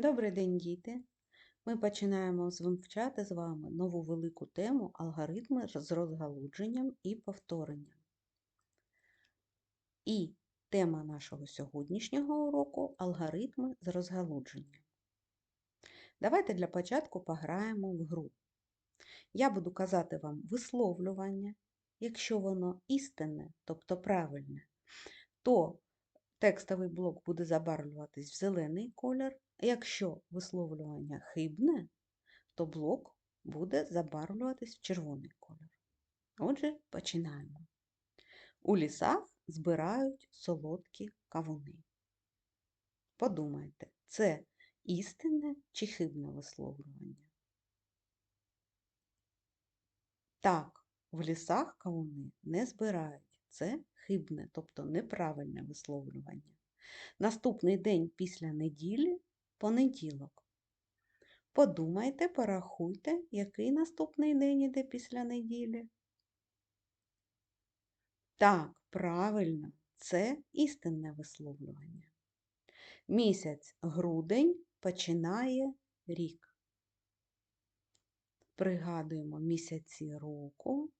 Добрий день, діти! Ми починаємо вивчати з вами нову велику тему алгоритми з розгалудженням і повторенням. І тема нашого сьогоднішнього уроку алгоритми з розгалудженням. Давайте для початку пограємо в гру. Я буду казати вам висловлювання. Якщо воно істинне, тобто правильне, то текстовий блок буде забарвлюватись в зелений колір. Якщо висловлювання хибне, то блок буде забарвлюватись в червоний колір. Отже, починаємо. У лісах збирають солодкі кавуни. Подумайте, це істинне чи хибне висловлювання? Так, в лісах кавуни не збирають. Це хибне, тобто неправильне висловлювання. Наступний день після неділі понеділок. Подумайте, порахуйте, який наступний день іде після неділі. Так, правильно, це істинне висловлювання. Місяць грудень починає рік. Пригадуємо місяці року.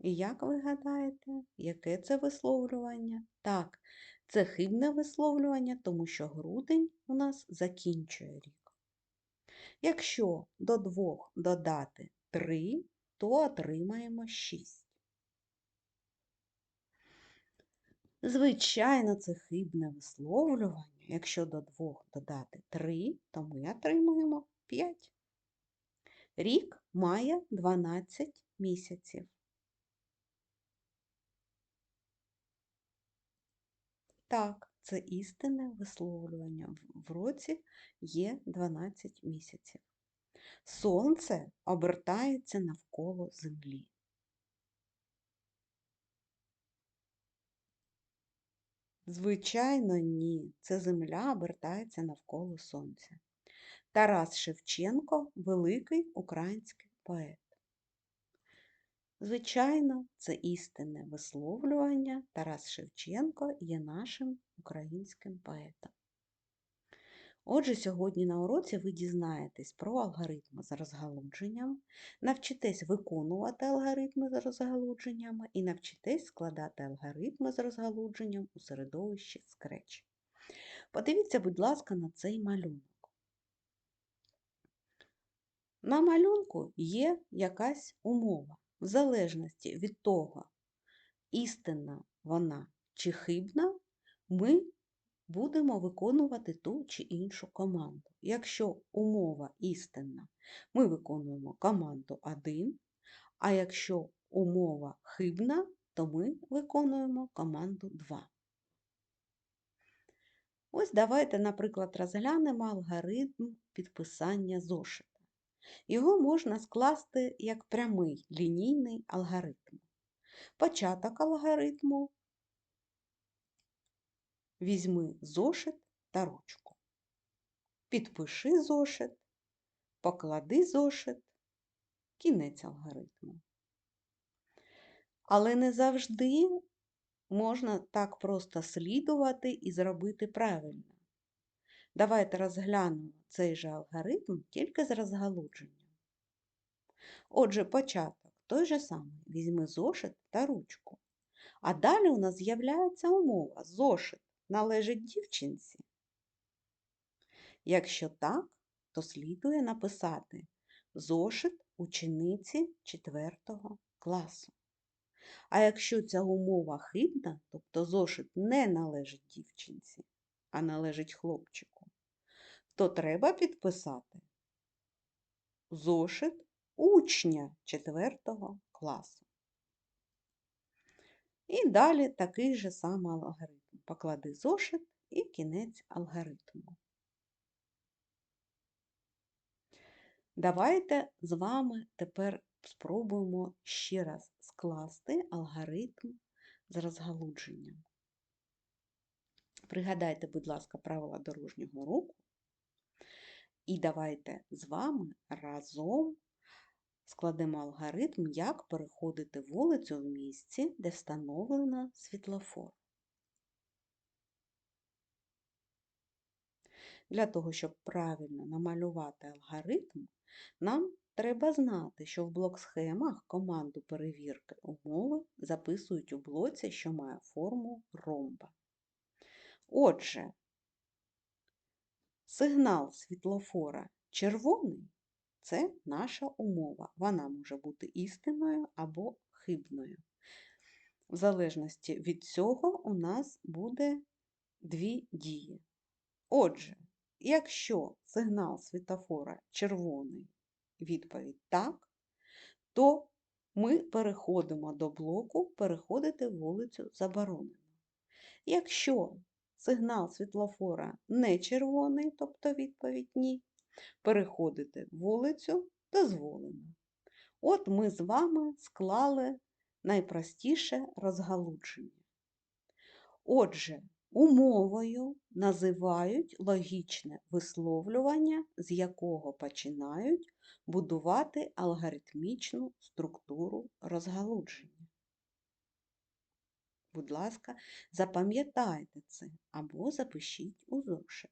І як ви гадаєте, яке це висловлювання? Так, це хибне висловлювання, тому що грудень у нас закінчує рік. Якщо до двох додати 3, то отримаємо 6. Звичайно, це хибне висловлювання. Якщо до двох додати 3, то ми отримуємо 5. Рік має 12 місяців. Так, це істинне висловлювання. В році є 12 місяців. Сонце обертається навколо землі. Звичайно, ні. Це земля обертається навколо сонця. Тарас Шевченко великий український поет. Звичайно, це істинне висловлювання. Тарас Шевченко є нашим українським поетом. Отже, сьогодні на уроці ви дізнаєтесь про алгоритми з розгалудженням, навчитесь виконувати алгоритми з розгалудженнями і навчитесь складати алгоритми з розгалудженням у середовищі Scratch. Подивіться, будь ласка, на цей малюнок. На малюнку є якась умова. В залежності від того, істинна вона чи хибна, ми будемо виконувати ту чи іншу команду. Якщо умова істинна, ми виконуємо команду 1, а якщо умова хибна, то ми виконуємо команду 2. Ось давайте, наприклад, розглянемо алгоритм підписання зошита. Його можна скласти як прямий лінійний алгоритм. Початок алгоритму візьми зошит та ручку. Підпиши зошит, поклади зошит, кінець алгоритму. Але не завжди можна так просто слідувати і зробити правильно. Давайте розглянемо цей же алгоритм тільки з розгалудженням. Отже, початок той же самий. Візьми зошит та ручку. А далі у нас з'являється умова. Зошит належить дівчинці. Якщо так, то слідує написати зошит учениці 4 класу. А якщо ця умова хибна, тобто зошит не належить дівчинці, а належить хлопчику, то треба підписати зошит учня 4 класу. І далі такий же самий алгоритм. Поклади зошит і кінець алгоритму. Давайте з вами тепер спробуємо ще раз скласти алгоритм з розгалудженням. Пригадайте, будь ласка, правила дорожнього руху. І давайте з вами разом складемо алгоритм, як переходити вулицю в місці, де встановлено світлофор. Для того, щоб правильно намалювати алгоритм, нам треба знати, що в блок-схемах команду перевірки умови записують у блоці, що має форму ромба. Отже, сигнал світлофора червоний це наша умова. Вона може бути істинною або хибною. В залежності від цього у нас буде дві дії. Отже, якщо сигнал світофора червоний, відповідь так, то ми переходимо до блоку переходити вулицю заборонено. Якщо сигнал світлофора не червоний, тобто відповідь ні, переходити вулицю дозволено. От ми з вами склали найпростіше розгалудження. Отже, умовою називають логічне висловлювання, з якого починають будувати алгоритмічну структуру розгалудження. Будь ласка, запам'ятайте це або запишіть у зошит.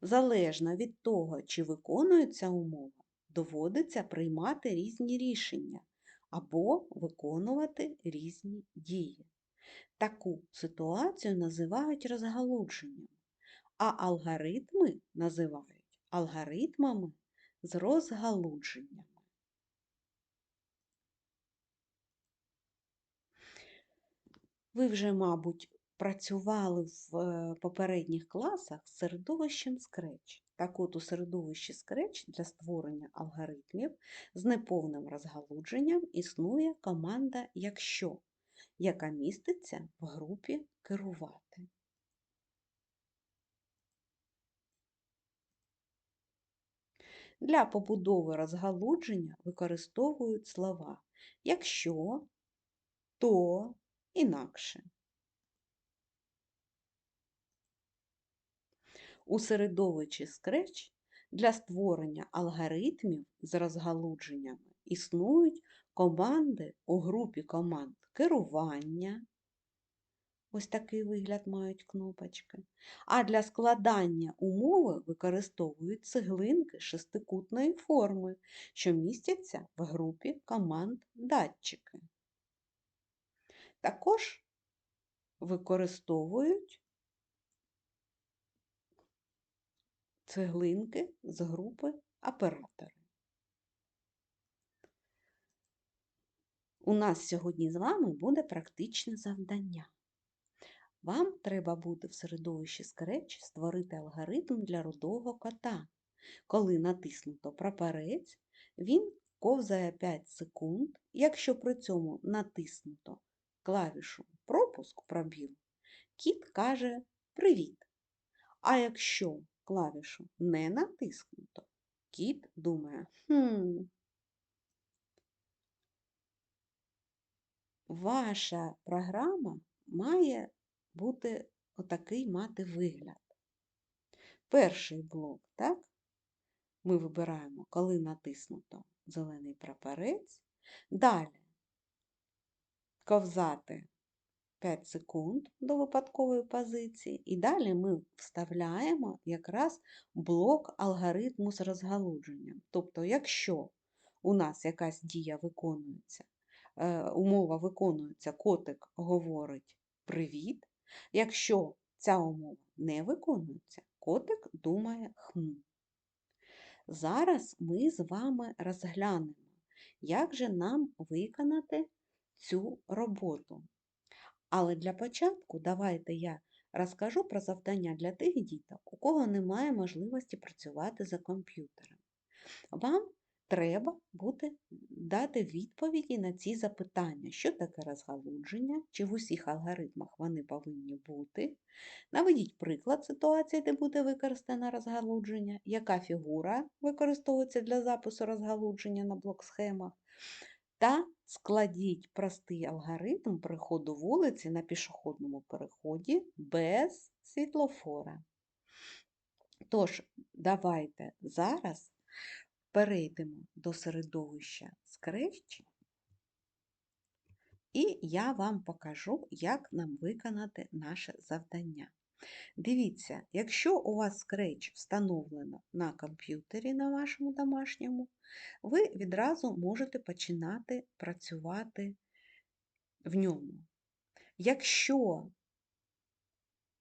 Залежно від того, чи виконується умова, доводиться приймати різні рішення або виконувати різні дії. Таку ситуацію називають розгалудженням, а алгоритми називають алгоритмами з розгалудженнями. Ви вже, мабуть, працювали в е, попередніх класах з середовищем Scratch. Так от у середовищі Scratch для створення алгоритмів з неповним розгалудженням існує команда Якщо, яка міститься в групі Керувати. Для побудови розгалудження використовують слова якщо, то, інакше. У середовищі Scratch для створення алгоритмів з розгалудженнями існують команди у групі команд керування. Ось такий вигляд мають кнопочки. А для складання умови використовують цеглинки шестикутної форми, що містяться в групі команд датчики. Також використовують цеглинки з групи оператори. У нас сьогодні з вами буде практичне завдання. Вам треба буде в середовищі Scratch створити алгоритм для рудого кота. Коли натиснуто прапорець, він ковзає 5 секунд. Якщо при цьому натиснуто клавішу пропуск пробіл, кіт каже Привіт. А якщо клавішу не натиснуто, кіт думає, хм, ваша програма має бути отакий мати вигляд. Перший блок, так? Ми вибираємо, коли натиснуто зелений прапорець. Далі ковзати 5 секунд до випадкової позиції, і далі ми вставляємо якраз блок алгоритму з розгалудженням. Тобто, якщо у нас якась дія виконується, е, умова виконується, котик говорить привіт. Якщо ця умова не виконується, котик думає хм. Зараз ми з вами розглянемо, як же нам виконати цю роботу. Але для початку давайте я розкажу про завдання для тих діток, у кого немає можливості працювати за комп'ютером. Вам треба буде дати відповіді на ці запитання, що таке розгалудження, чи в усіх алгоритмах вони повинні бути. Наведіть приклад ситуації, де буде використано розгалудження, яка фігура використовується для запису розгалудження на блок-схемах. Та складіть простий алгоритм переходу вулиці на пішохідному переході без світлофора. Тож, давайте зараз перейдемо до середовища Scratch, і я вам покажу, як нам виконати наше завдання. Дивіться, якщо у вас Scratch встановлено на комп'ютері на вашому домашньому, ви відразу можете починати працювати в ньому. Якщо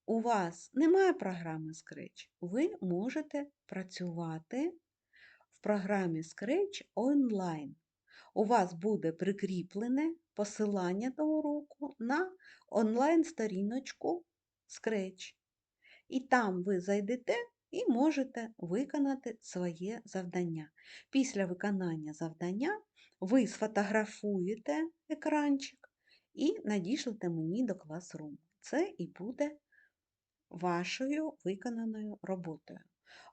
у вас немає програми Scratch, ви можете працювати в програмі Scratch онлайн. У вас буде прикріплене посилання до уроку на онлайн-сторіночку Scratch. І там ви зайдете і можете виконати своє завдання. Після виконання завдання ви сфотографуєте екранчик і надішлете мені до класруму. Це і буде вашою виконаною роботою.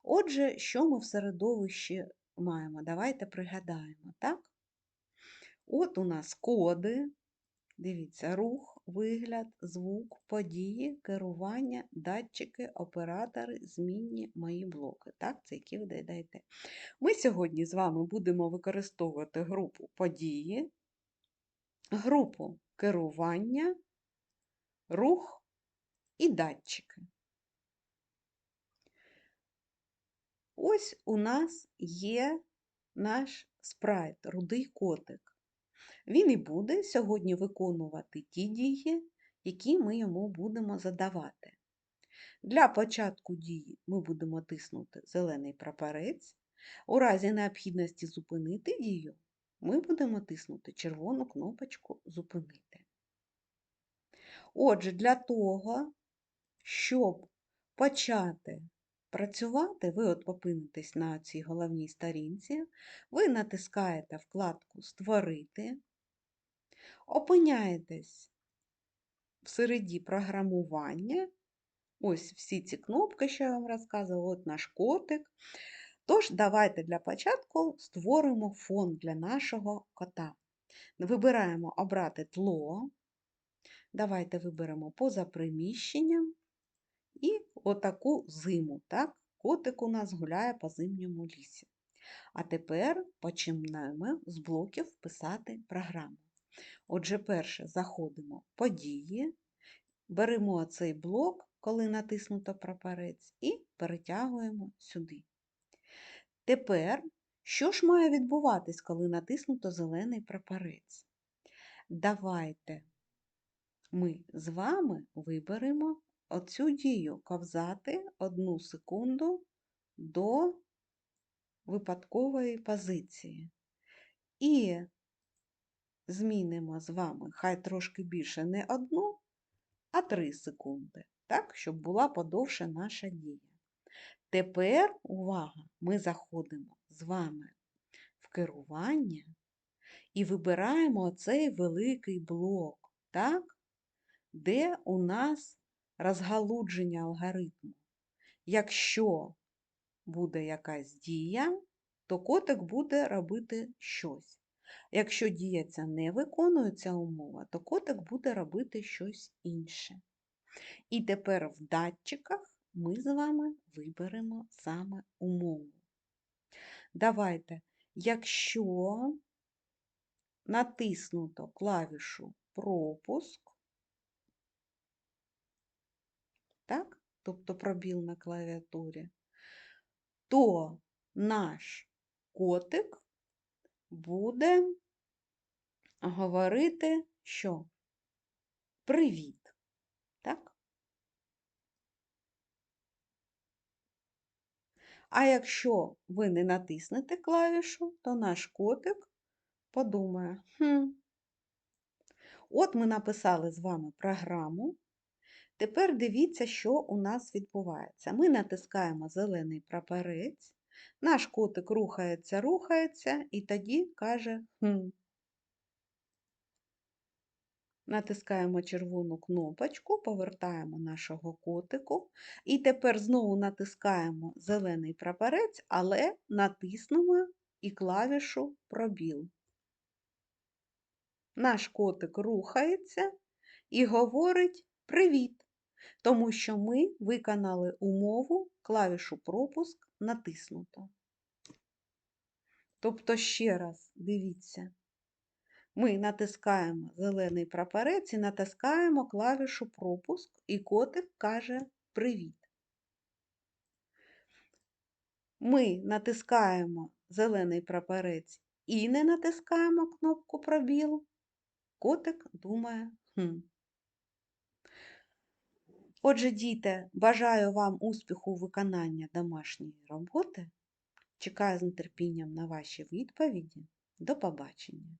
Отже, що ми в середовищі маємо? Давайте пригадаємо, так? От у нас коди, дивіться, рух, вигляд, звук, події, керування, датчики, оператори, змінні мої блоки. Так, це які ви додаєте. Ми сьогодні з вами будемо використовувати групу події, групу керування, рух і датчики. Ось у нас є наш спрайт, рудий котик. Він і буде сьогодні виконувати ті дії, які ми йому будемо задавати. Для початку дії ми будемо тиснути зелений прапорець. У разі необхідності зупинити дію, ми будемо тиснути червону кнопочку Зупинити. Отже, для того, щоб почати працювати, ви от опинитесь на цій головній сторінці, ви натискаєте вкладку Створити, опиняєтесь всередині програмування. Ось всі ці кнопки, що я вам розказувала, от наш котик. Тож, давайте для початку створимо фон для нашого кота. Вибираємо обрати тло. Давайте виберемо поза приміщенням і отаку зиму. Так? Котик у нас гуляє по зимньому лісі. А тепер починаємо з блоків писати програму. Отже, перше заходимо події, беремо цей блок, коли натиснуто прапорець, і перетягуємо сюди. Тепер, що ж має відбуватись, коли натиснуто зелений прапорець? Давайте ми з вами виберемо оцю дію ковзати одну секунду до випадкової позиції. І змінимо з вами, хай трошки більше не одну, а три секунди, так, щоб була подовше наша дія. Тепер, увага, ми заходимо з вами в керування і вибираємо цей великий блок, так, де у нас розгалудження алгоритму. Якщо буде якась дія, то котик буде робити щось. Якщо дія не виконується умова, то котик буде робити щось інше. І тепер в датчиках ми з вами виберемо саме умову. Давайте, якщо натиснуто клавішу пропуск, так? тобто пробіл на клавіатурі, то наш котик буде говорити, що привіт. Так? А якщо ви не натиснете клавішу, то наш котик подумає, хм, от ми написали з вами програму, Тепер дивіться, що у нас відбувається. Ми натискаємо зелений прапорець, наш котик рухається, рухається, і тоді каже хм. Натискаємо червону кнопочку, повертаємо нашого котику. І тепер знову натискаємо зелений прапорець, але натиснемо і клавішу пробіл. Наш котик рухається і говорить Привіт! тому що ми виконали умову клавішу пропуск натиснуто. Тобто, ще раз, дивіться, ми натискаємо зелений прапорець і натискаємо клавішу пропуск, і котик каже привіт. Ми натискаємо зелений прапорець і не натискаємо кнопку пробіл. Котик думає хм. Отже, діти, бажаю вам успіху у виконанні домашньої роботи. Чекаю з нетерпінням на ваші відповіді. До побачення!